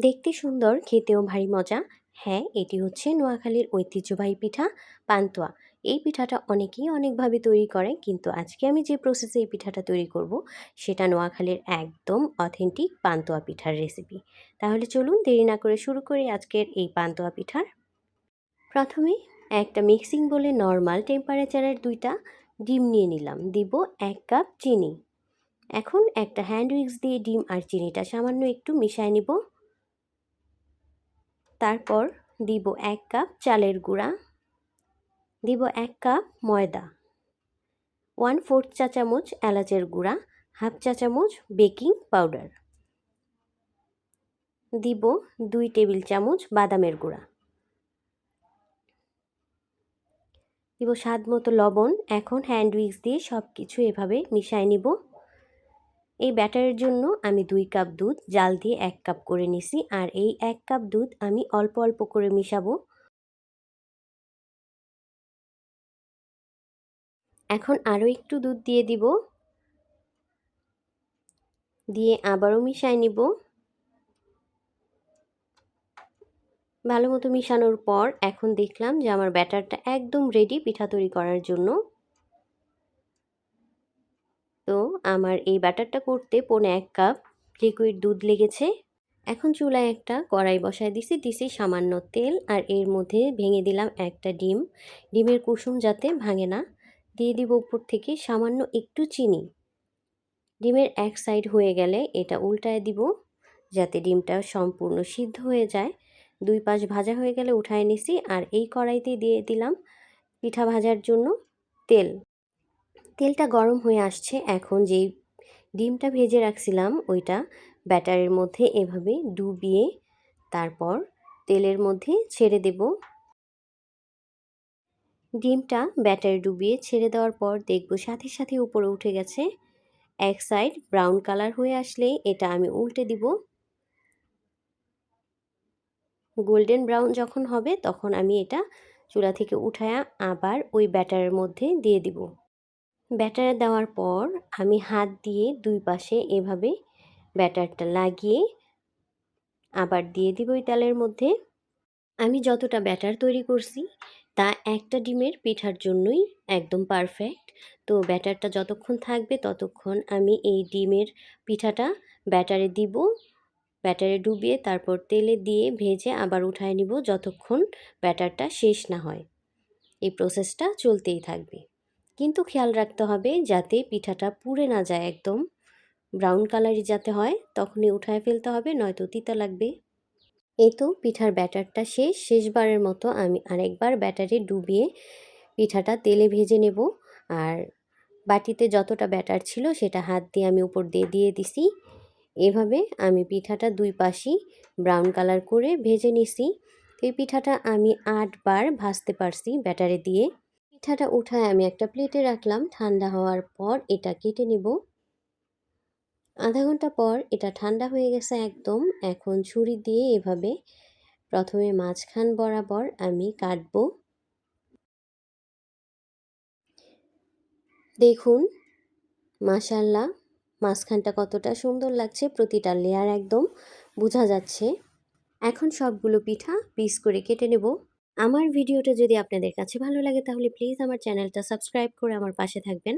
দেখতে সুন্দর, খেতেও ভারী মজা। হ্যাঁ এটি হচ্ছে নোয়াখালীর ঐতিহ্যবাহী পিঠা, পান্তুয়া। এই পিঠাটা অনেকেই অনেকভাবে তৈরি করে, কিন্তু আজকে আমি যে প্রসেসে এই পিঠাটা তৈরি করব, সেটা নোয়াখালীর একদম অথেন্টিক পান্তুয়া পিঠার রেসিপি তাহলে চলুন দেরি না করে শুরু করি আজকের এই পান্তুয়া পিঠার। প্রথমে একটা মিক্সিং বলে নর্মাল টেম্পারেচারের দুইটা ডিম নিয়ে নিলাম। দিব এক কাপ চিনি। এখন একটা হ্যান্ড উইক্স দিয়ে ডিম আর চিনিটা সামান্য একটু মিশায় নিব। তারপর দিব এক কাপ চালের গুঁড়া, দিব এক কাপ ময়দা ওয়ান ফোর্থ চা চামচ এলাচের গুঁড়া হাফ চা চামচ বেকিং পাউডার দিব দুই টেবিল চামচ বাদামের গুঁড়া, দিব স্বাদ মতো লবণ। এখন হ্যান্ড উইক্স দিয়ে সব কিছু এভাবে মিশাই নিব। এই ব্যাটারের জন্য আমি দুই কাপ দুধ, জাল দিয়ে এক কাপ করে নিছি আর এই এক কাপ দুধ আমি অল্প অল্প করে মিশাবো। এখন আরও একটু দুধ দিয়ে দিব। দিয়ে আবারও মিশাই নিব। ভালো মতো মিশানোর পর এখন দেখলাম যে আমার ব্যাটারটা একদম রেডি পিঠা তৈরি করার জন্য। তো আমার এই ব্যাটারটা করতে পৌনে এক কাপ লিকুইড দুধ লেগেছে। এখন চুলায় একটা কড়াই বসায় দিছি দিছি সামান্য তেল আর এর মধ্যে ভেঙে দিলাম একটা ডিম। ডিমের কুসুম যাতে ভাঙে না, দিয়ে দিব উপর থেকে সামান্য একটু চিনি। ডিমের এক সাইড হয়ে গেলে এটা উল্টায় দিব যাতে ডিমটা সম্পূর্ণ সিদ্ধ হয়ে যায়। দুই পাশ ভাজা হয়ে গেলে উঠায় নিছি আর এই কড়াইতে দিয়ে দিলাম পিঠা ভাজার জন্য তেল। তেলটা গরম হয়ে আসছে, এখন যেই ডিমটা ভেজে রাখছিলাম ওইটা ব্যাটারের মধ্যে এভাবে ডুবিয়ে তারপর তেলের মধ্যে ছেড়ে দেব। ডিমটা ব্যাটারে ডুবিয়ে ছেড়ে দেওয়ার পর দেখব সাথে সাথে উপরে উঠে গেছে। এক সাইড ব্রাউন কালার হয়ে আসলে এটা আমি উল্টে দিব। গোল্ডেন ব্রাউন যখন হবে তখন আমি এটা চুলা থেকে উঠায়া আবার ওই ব্যাটারের মধ্যে দিয়ে দিব। ব্যাটার দেওয়ার পর আমি হাত দিয়ে দুই পাশে এভাবে ব্যাটারটা লাগিয়ে আবার দিয়ে দিব ওই তেলের মধ্যে। আমি যতটা ব্যাটার তৈরি করছি, তা একটা ডিমের পিঠার জন্যই একদম পারফেক্ট তো ব্যাটারটা যতক্ষণ থাকবে ততক্ষণ আমি এই ডিমের পিঠাটা ব্যাটারে দিব। ব্যাটারে ডুবিয়ে তারপর তেলে দিয়ে ভেজে আবার উঠায় নিব যতক্ষণ ব্যাটারটা শেষ না হয়। এই প্রসেসটা চলতেই থাকবে। কিন্তু খেয়াল রাখতে হবে যাতে পিঠাটা পুড়ে না যায় একদম। ব্রাউন কালারই যাতে হয়, তখনই উঠায় ফেলতে হবে, নয়তো তিতা লাগবে। এই তো পিঠার ব্যাটারটা শেষ। শেষবারের মতো আমি আরেকবার ব্যাটারে ডুবিয়ে পিঠাটা তেলে ভেজে নেব। আর বাটিতে যতটা ব্যাটার ছিল সেটা হাত দিয়ে আমি উপর দিয়ে দিয়ে দিছি। এভাবে আমি পিঠাটা দুই পাশই ব্রাউন কালার করে ভেজে নিছি। এই পিঠাটা আমি আটবার ভাজতে পারছি ব্যাটারে দিয়ে। পিঠাটা উঠায় আমি একটা প্লেটে রাখলাম। ঠান্ডা হওয়ার পর এটা কেটে নেব। আধা ঘণ্টা পর এটা ঠান্ডা হয়ে গেছে একদম। এখন ছুরি দিয়ে এভাবে প্রথমে মাঝখান বরাবর আমি কাটব। দেখুন মাসাল্লাহ মাঝখানটা কতটা সুন্দর লাগছে প্রতিটা লেয়ার একদম। বোঝা যাচ্ছে। এখন সবগুলো পিঠা পিস করে কেটে নেব। আমার ভিডিওটা যদি আপনাদের কাছে ভালো লাগে, তাহলে প্লিজ আমার চ্যানেলটা সাবস্ক্রাইব করে আমার পাশে থাকবেন।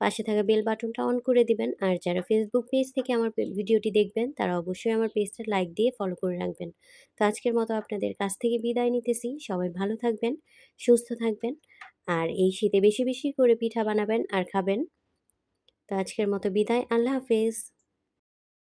পাশে থাকা বেল বাটনটা অন করে দিবেন, আর যারা ফেসবুক পেজ থেকে আমার ভিডিওটি দেখবেন, তারা অবশ্যই আমার পেজটা লাইক দিয়ে ফলো করে রাখবেন। তো আজকের মতো আপনাদের কাছ থেকে বিদায় নিতেছি। সবাই ভালো থাকবেন, সুস্থ থাকবেন, আর এই শীতে বেশি বেশি করে পিঠা বানাবেন আর খাবেন। তো আজকের মতো বিদায়, আল্লাহ হাফেজ।